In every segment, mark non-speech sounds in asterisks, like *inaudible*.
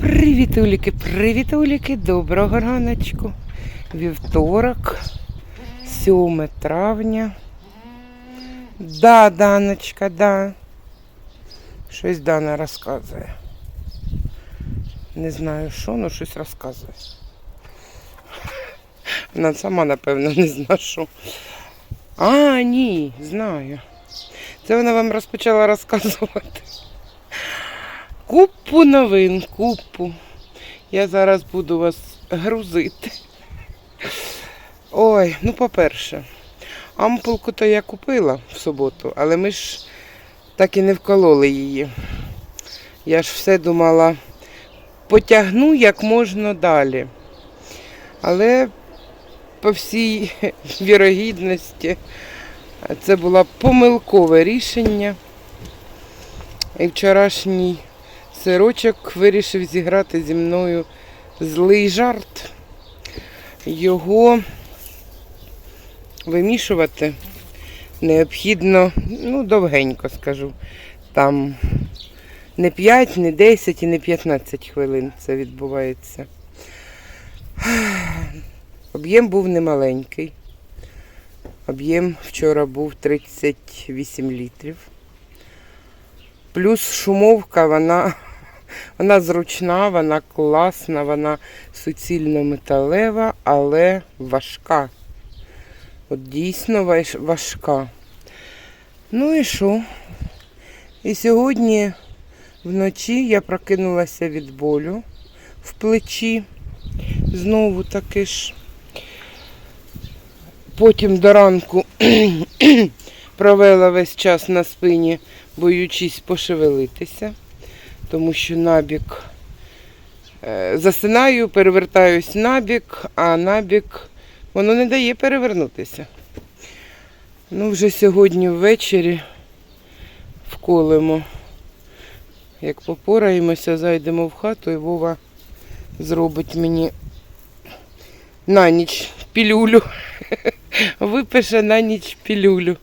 Привіт, Уліки, привіт, Уліки, доброго раночку. Вівторок, 7 травня. Да, Даночка, да. Щось Дана розказує. Не знаю що, але щось розказує. Вона сама, напевно, не знає що. А, ні, знаю. Це вона вам розпочала розказувати. Купу новин, купу. Я зараз буду вас грузити. Ой, ну по-перше, ампулку то я купила в суботу, але ми ж так і не вкололи її. Я ж все думала, потягну як можна далі. Але по всій *laughs* вірогідності це було помилкове рішення. І вчорашній сирочок вирішив зіграти зі мною злий жарт. Його вимішувати необхідно, ну, довгенько скажу. Там не 5, не 10 і не 15 хвилин це відбувається. Об'єм був немаленький. Об'єм вчора був 38 літрів. Плюс шумовка, вона, вона зручна, вона класна, вона суцільно металева, але важка. От дійсно важка. Ну і що? І сьогодні вночі я прокинулася від болю в плечі. Знову таки ж. Потім до ранку *clears throat* провела весь час на спині, боючись пошевелитися, тому що набік е, засинаю, перевертаюсь набік, а набік воно не дає перевернутися. Ну, вже сьогодні ввечері вколимо. Як попораємося, зайдемо в хату і Вова зробить мені на ніч пілюлю. *laughs* Випише на ніч пілюлю.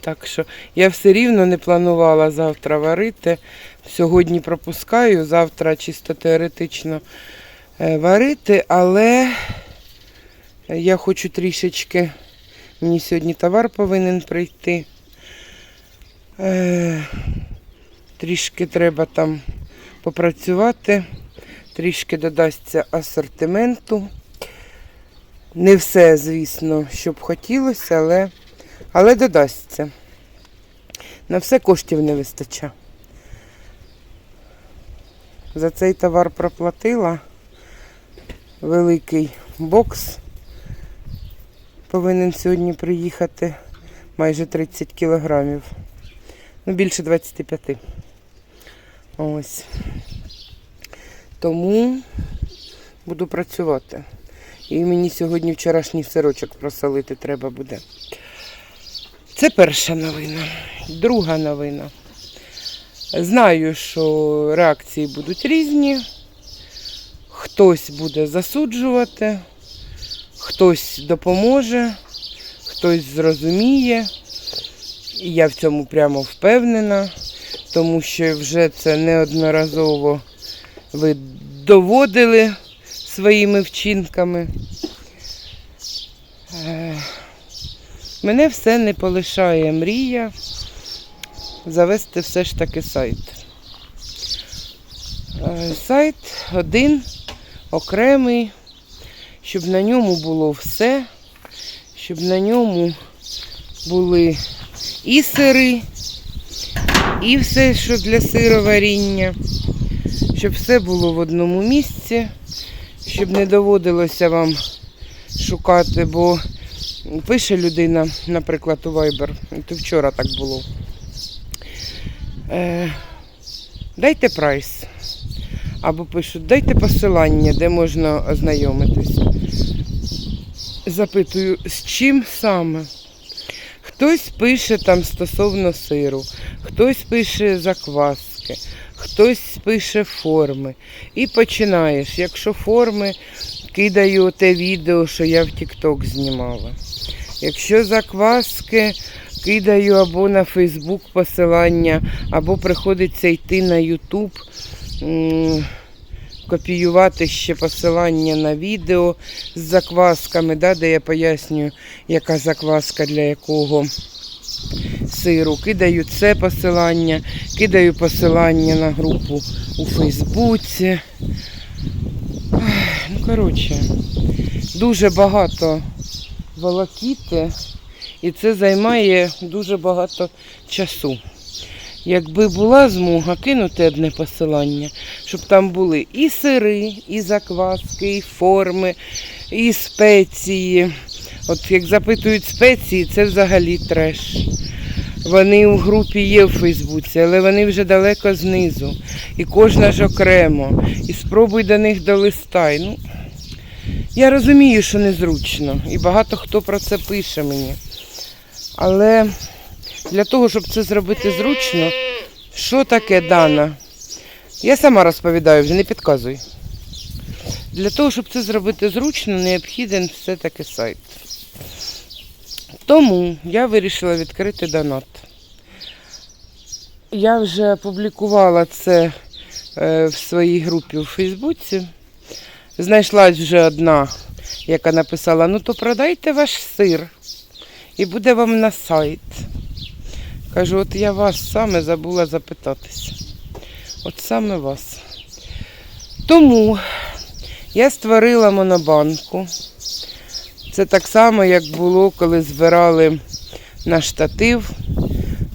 Так що я все рівно не планувала завтра варити. Сьогодні пропускаю, завтра чисто теоретично е, варити, але я хочу трішечки. Мені сьогодні товар повинен прийти. Е, Трішки треба там попрацювати, трішки додасться асортименту. Не все, звісно, що б хотілося, але, але додасться. На все коштів не вистачає. За цей товар проплатила великий бокс. Повинен сьогодні приїхати майже 30 кілограмів. Ну, більше 25. Ось. Тому буду працювати. І мені сьогодні вчорашній сирочок просолити треба буде. Це перша новина. Друга новина. Знаю, що реакції будуть різні. Хтось буде засуджувати, хтось допоможе, хтось зрозуміє. І я в цьому прямо впевнена, тому що вже це неодноразово ви доводили своїми вчинками. Е, Мене все не полишає мрія завести все ж таки сайт. Е, Сайт один, окремий, щоб на ньому було все, щоб на ньому були і сири, і все, що для сироваріння, щоб все було в одному місці, щоб не доводилося вам шукати, бо пише людина, наприклад, у Viber, то вчора так було. Е, дайте прайс. Або пишуть, дайте посилання, де можна ознайомитися. Запитую, з чим саме? Хтось пише там стосовно сиру, хтось пише закваски, хтось пише форми. І починаєш. Якщо форми, кидаю те відео, що я в TikTok знімала. Якщо закваски, кидаю або на Фейсбук посилання, або приходиться йти на Ютуб, копіювати ще посилання на відео з заквасками, да, де я пояснюю, яка закваска для якого сиру. Кидаю це посилання, кидаю посилання на групу у Фейсбуці. Ну, коротше, дуже багато волокіти, і це займає дуже багато часу. Якби була змога кинути одне посилання, щоб там були і сири, і закваски, і форми, і спеції. От як запитують спеції, це взагалі треш. Вони у групі є в Фейсбуці, але вони вже далеко знизу. І кожна ж окремо. І спробуй до них долистай. Ну, я розумію, що незручно. І багато хто про це пише мені. Але для того, щоб це зробити зручно, що таке Дана? Я сама розповідаю, вже не підказуй. Для того, щоб це зробити зручно, необхіден все-таки сайт. Тому я вирішила відкрити донат. Я вже опублікувала це е, в своїй групі у Фейсбуці. Знайшлась вже одна, яка написала: ну то продайте ваш сир і буде вам на сайт. Кажу, от я вас саме забула запитатися. От саме вас. Тому я створила монобанку. Це так само, як було, коли збирали на штатив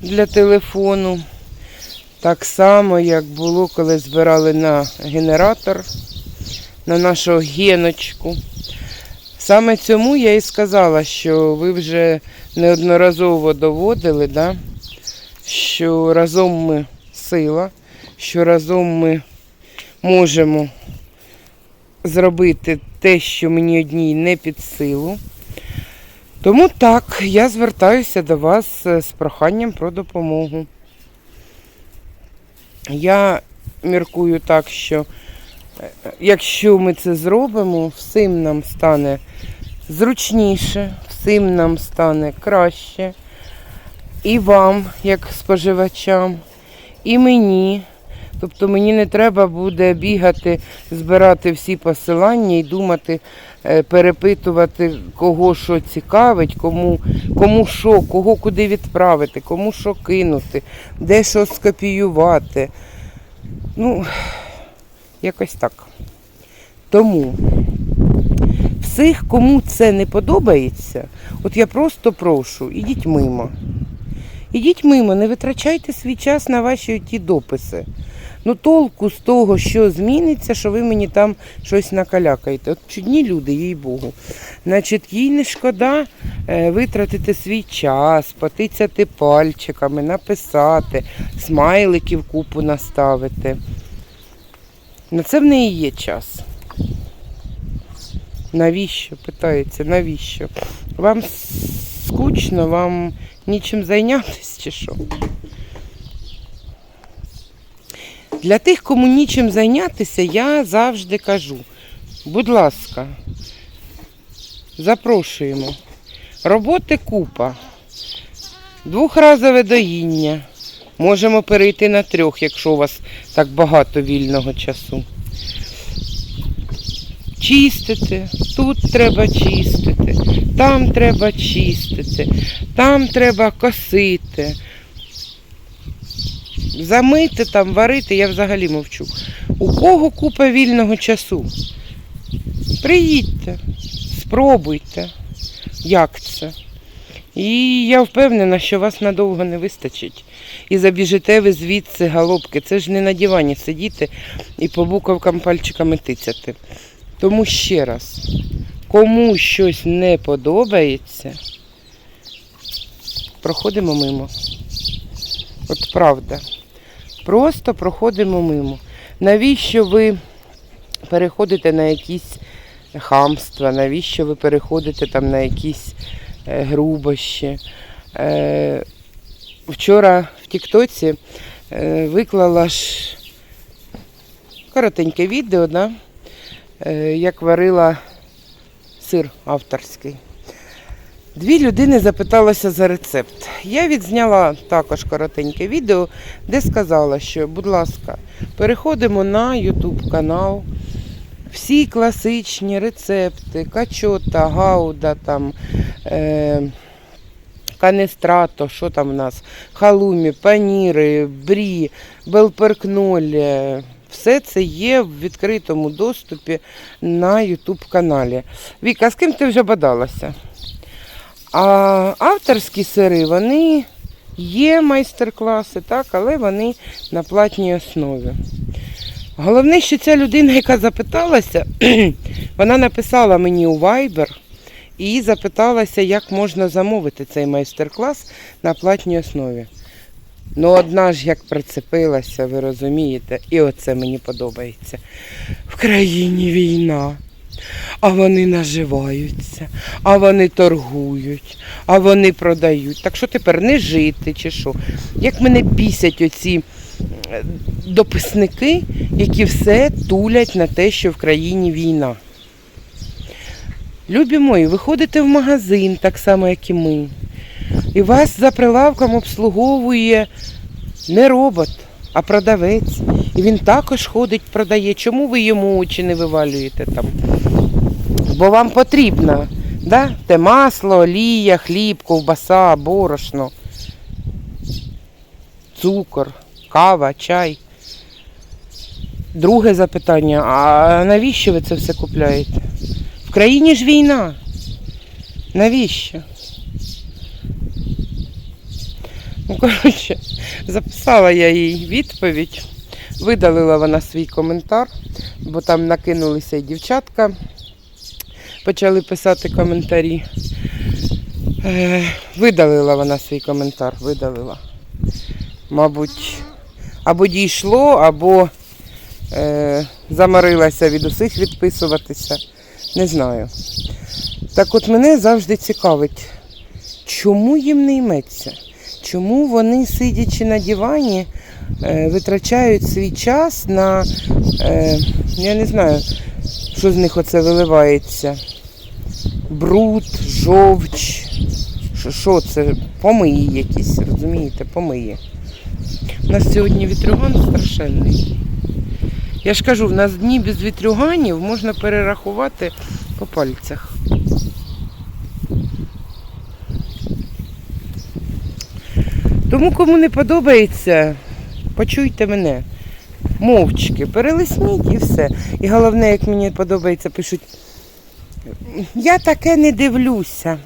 для телефону. Так само, як було, коли збирали на генератор, на нашу геночку. Саме цьому я і сказала, що ви вже неодноразово доводили, да, що разом ми сила, що разом ми можемо зробити те, що мені одній не під силу. Тому так, я звертаюся до вас е, з проханням про допомогу. Я міркую так, що е, якщо ми це зробимо, всім нам стане зручніше, всім нам стане краще. І вам, як споживачам, і мені. Тобто мені не треба буде бігати, збирати всі посилання і думати, е, перепитувати, кого що цікавить, кому, кому що, кого куди відправити, кому що кинути, де що скопіювати. Ну, якось так. Тому всіх, кому це не подобається, от я просто прошу, ідіть мимо. Ідіть мимо, не витрачайте свій час на ваші ті дописи. Ну, толку з того, що зміниться, що ви мені там щось накалякаєте. От чудні люди, їй Богу. Значить, їй не шкода е, витратити свій час, потицяти пальчиками, написати, смайликів купу наставити. На це в неї є час. Навіщо? Питається, навіщо? Вам скучно, вам нічим зайнятися чи що? Для тих, кому нічим зайнятися, я завжди кажу, будь ласка, запрошуємо. Роботи купа, двохразове доїння. Можемо перейти на трьох, якщо у вас так багато вільного часу. Чистити, тут треба чистити, там треба чистити, там треба косити. Замити там, варити, я взагалі мовчу. У кого купа вільного часу? Приїдьте, спробуйте, як це. І я впевнена, що вас надовго не вистачить. І забіжите ви звідси галопки. Це ж не на дивані сидіти і по буковкам пальчиками тицяти. Тому ще раз, кому щось не подобається, проходимо мимо. От правда. Просто проходимо мимо. Навіщо ви переходите на якісь хамства, навіщо ви переходите там на якісь е, грубощі? Е, вчора в Тіктоці е, виклала ж коротеньке відео, да? як варила сир авторський. Дві людини запиталися за рецепт. Я відзняла також коротеньке відео, де сказала, що, будь ласка, переходимо на YouTube канал. Всі класичні рецепти, качота, гауда, там, е, канестрато, що там в нас, халумі, паніри, брі, белперкноль. Все це є в відкритому доступі на YouTube каналі. Віка, з ким ти вже бадалася? А авторські сири, вони є майстер-класи, так, але вони на платній основі. Головне, що ця людина, яка запиталася, *clears throat* вона написала мені у Viber і запиталася, як можна замовити цей майстер-клас на платній основі. Ну, одна ж як прицепилася, ви розумієте, і оце мені подобається. В країні війна. А вони наживаються, а вони торгують, а вони продають. Так що тепер не жити чи що? Як мене бісять оці дописники, які все тулять на те, що в країні війна. Любі мої, ви ходите в магазин, так само, як і ми. І вас за прилавком обслуговує не робот, а продавець. І він також ходить, продає. Чому ви йому очі не вивалюєте там? Бо вам потрібно, да? те масло, олія, хліб, ковбаса, борошно, цукор, кава, чай. Друге запитання, а навіщо ви це все купляєте? В країні ж війна. Навіщо? Ну, коротше, записала я їй відповідь, видалила вона свій коментар, бо там накинулися і дівчатка, почали писати коментарі. Е, видалила вона свій коментар, видалила. Мабуть, або дійшло, або е, замарилася від усіх відписуватися. Не знаю. Так от мене завжди цікавить, чому їм не йметься? Чому вони, сидячи на дивані, е, витрачають свій час на, е, я не знаю, що з них оце виливається. Бруд, жовч. Що, це? Помиї якісь, розумієте, помиї. У нас сьогодні вітрюган страшенний. Я ж кажу, в нас дні без вітрюганів можна перерахувати по пальцях. Тому кому не подобається, почуйте мене. Мовчки, перелисніть і все. І головне, як мені подобається, пишуть, я таке не дивлюся.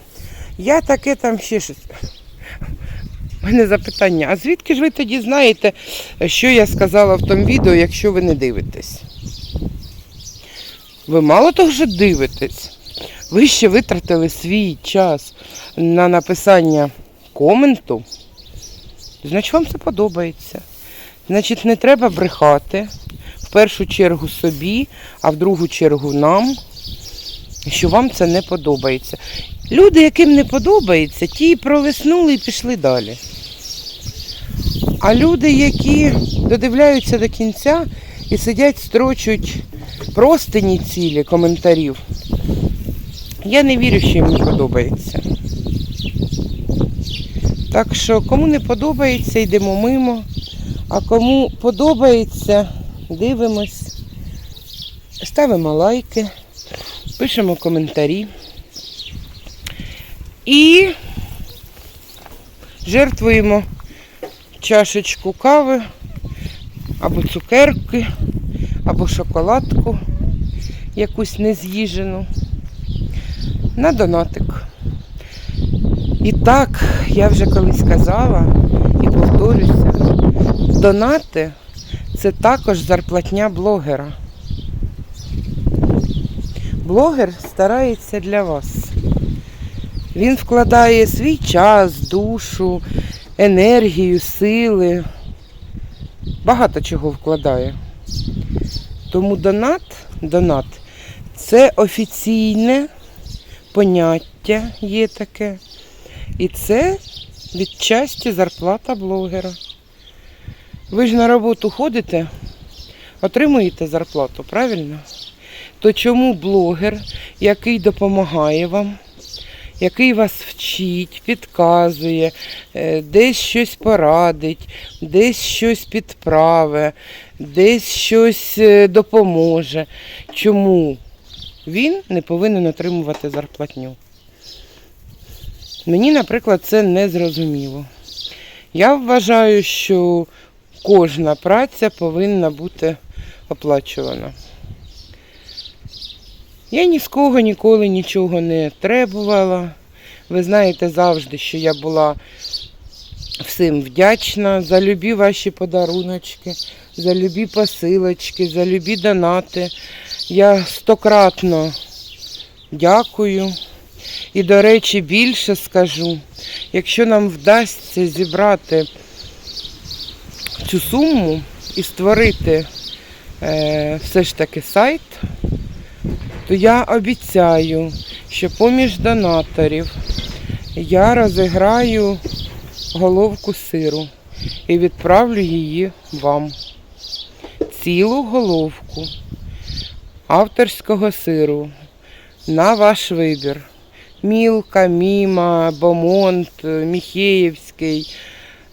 Я таке там ще щось. У мене запитання, а звідки ж ви тоді знаєте, що я сказала в тому відео, якщо ви не дивитесь? Ви мало того, що дивитесь, ви ще витратили свій час на написання коменту. Значить, вам це подобається. Значить, не треба брехати в першу чергу собі, а в другу чергу нам, що вам це не подобається. Люди, яким не подобається, ті і пролиснули і пішли далі. А люди, які додивляються до кінця і сидять, строчуть простині цілі коментарів, я не вірю, що їм не подобається. Так що, кому не подобається, йдемо мимо. А кому подобається, дивимось, ставимо лайки, пишемо коментарі. І жертвуємо чашечку кави, або цукерки, або шоколадку, якусь нез'їжену, на донатик. І так, я вже колись казала і повторюся, донати це також зарплатня блогера. Блогер старається для вас. Він вкладає свій час, душу, енергію, сили. Багато чого вкладає. Тому донат, донат це офіційне поняття є таке. І це відчасті зарплата блогера. Ви ж на роботу ходите, отримуєте зарплату, правильно? То чому блогер, який допомагає вам, який вас вчить, підказує, е, десь щось порадить, десь щось підправить, десь щось е, допоможе. Чому він не повинен отримувати зарплатню? Мені, наприклад, це не зрозуміло. Я вважаю, що кожна праця повинна бути оплачувана. Я ні з кого ніколи нічого не требувала. Ви знаєте завжди, що я була всім вдячна за любі ваші подаруночки, за любі посилочки, за любі донати. Я стократно дякую. І, до речі, більше скажу, якщо нам вдасться зібрати цю суму і створити е, все ж таки сайт, то я обіцяю, що поміж донаторів я розіграю головку сиру і відправлю її вам. Цілу головку авторського сиру на ваш вибір. Мілка, Міма, Бомонт, Міхеївський,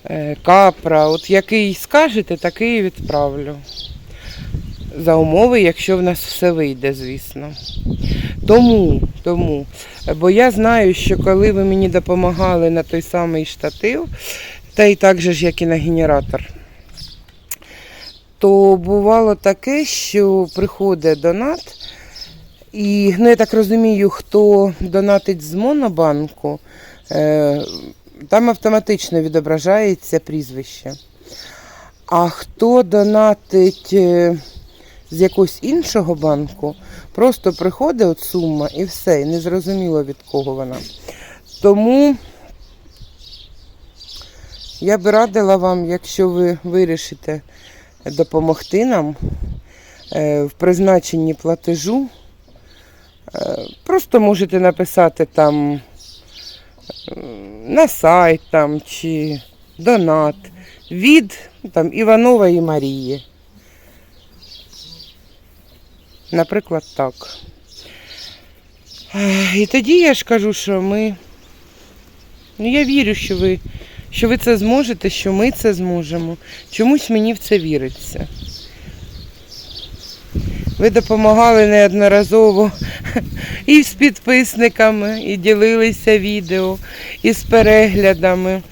е, Капра. От який скажете, такий відправлю. За умови, якщо в нас все вийде, звісно. Тому, тому, бо я знаю, що коли ви мені допомагали на той самий штатив, та і так же ж, як і на генератор, то бувало таке, що приходить донат, і, ну, я так розумію, хто донатить з монобанку, е, там автоматично відображається прізвище. А хто донатить е, з якогось іншого банку, просто приходить от сума і все, і не зрозуміло від кого вона. Тому я би радила вам, якщо ви вирішите допомогти нам е, в призначенні платежу, просто можете написати там е, на сайт там, чи донат від там, Іванової Марії. Наприклад, так. І тоді я ж кажу, що ми. Ну, я вірю, що ви, що ви це зможете, що ми це зможемо. Чомусь мені в це віриться. Ви допомагали неодноразово і з підписниками, і ділилися відео, і з переглядами.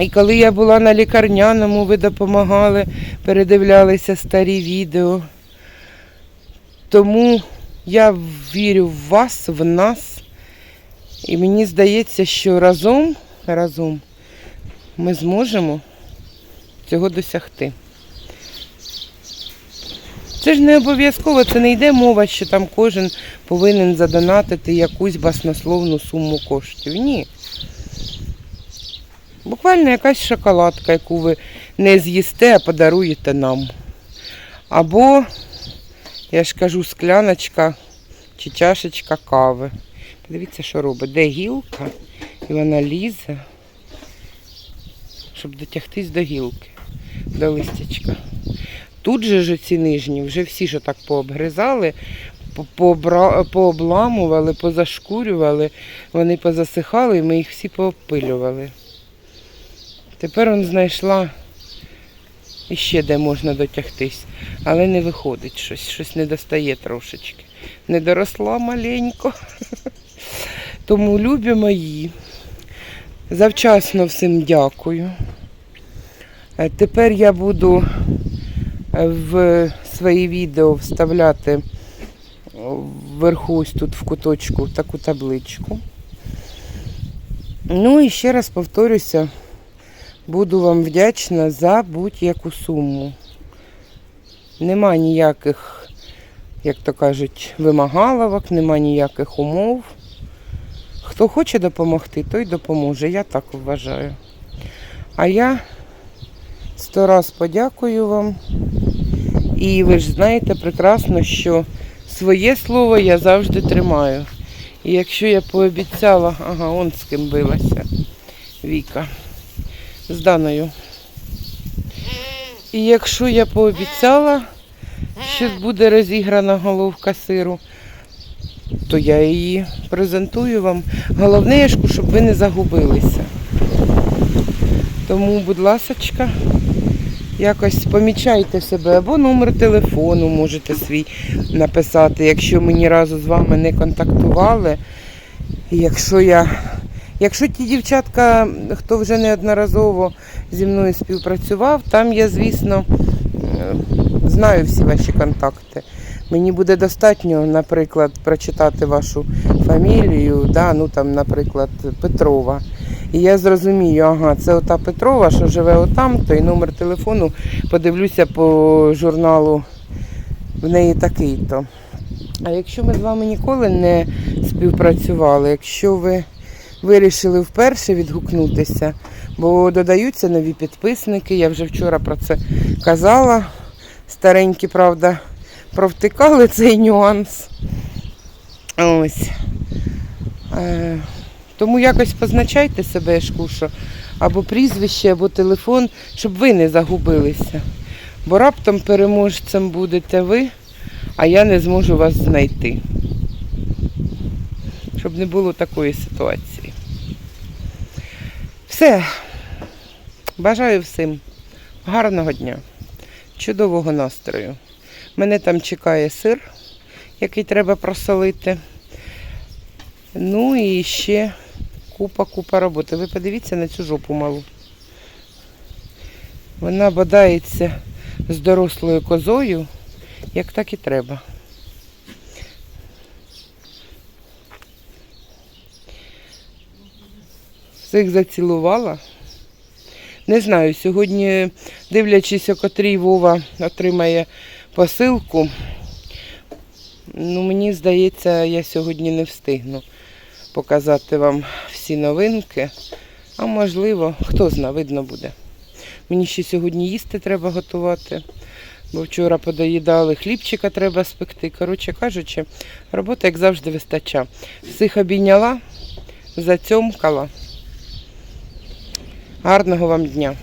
І коли я була на лікарняному, ви допомагали, передивлялися старі відео. Тому я вірю в вас, в нас. І мені здається, що разом, разом ми зможемо цього досягти. Це ж не обов'язково, це не йде мова, що там кожен повинен задонатити якусь баснословну суму коштів. Ні. Буквально якась шоколадка, яку ви не з'їсте, а подаруєте нам. Або я ж кажу, скляночка чи чашечка кави. Подивіться, що робить. Де гілка, і вона лізе, щоб дотягтись до гілки, до листячка. Тут же ж ці нижні, вже всі ж так пообгризали, пообламували, позашкурювали, вони позасихали, і ми їх всі поопилювали. Тепер он знайшла іще де можна дотягтись, але не виходить щось, щось не достає трошечки. Не доросла маленько. *laughs* Тому любі мої. Завчасно всім дякую. Е, Тепер я буду в свої відео вставляти вверху ось тут в куточку таку табличку. Ну і ще раз повторюся, буду вам вдячна за будь-яку суму. Нема ніяких, як то кажуть, вимагаловок, нема ніяких умов. Хто хоче допомогти, той допоможе. Я так вважаю. А я сто раз подякую вам. І ви ж знаєте прекрасно, що своє слово я завжди тримаю. І якщо я пообіцяла, ага, он з ким билася Віка з Даною. І якщо я пообіцяла, що буде розіграна головка сиру, то я її презентую вам. Головне, щоб ви не загубилися. Тому, будь ласочка, якось помічайте себе або номер телефону можете свій написати, якщо ми ні разу з вами не контактували. Якщо я. Якщо ті дівчатка, хто вже неодноразово зі мною співпрацював, там я, звісно, е, знаю всі ваші контакти. Мені буде достатньо, наприклад, прочитати вашу фамілію, да, ну там, наприклад, Петрова. І я зрозумію, ага, це ота Петрова, що живе отам, то і номер телефону подивлюся по журналу в неї такий-то. А якщо ми з вами ніколи не співпрацювали, якщо ви вирішили вперше відгукнутися, бо додаються нові підписники, я вже вчора про це казала. Старенькі, правда, провтикали цей нюанс. Ось. Тому якось позначайте себе, Шкушо, або прізвище, або телефон, щоб ви не загубилися. Бо раптом переможцем будете ви, а я не зможу вас знайти. Щоб не було такої ситуації. Все. Бажаю всім гарного дня, чудового настрою. Мене там чекає сир, який треба просолити. Ну і ще купа-купа роботи. Ви подивіться на цю жопу малу. Вона бодається з дорослою козою, як так і треба. Всіх зацілувала. Не знаю, сьогодні, дивлячись, о котрій Вова отримає посилку, ну мені здається, я сьогодні не встигну показати вам всі новинки. А можливо, хто зна, видно буде. Мені ще сьогодні їсти треба готувати, бо вчора подоїдали, хлібчика треба спекти. Коротше кажучи, роботи, як завжди, вистача. Всіх обійняла, зацьомкала. Гарного вам дня!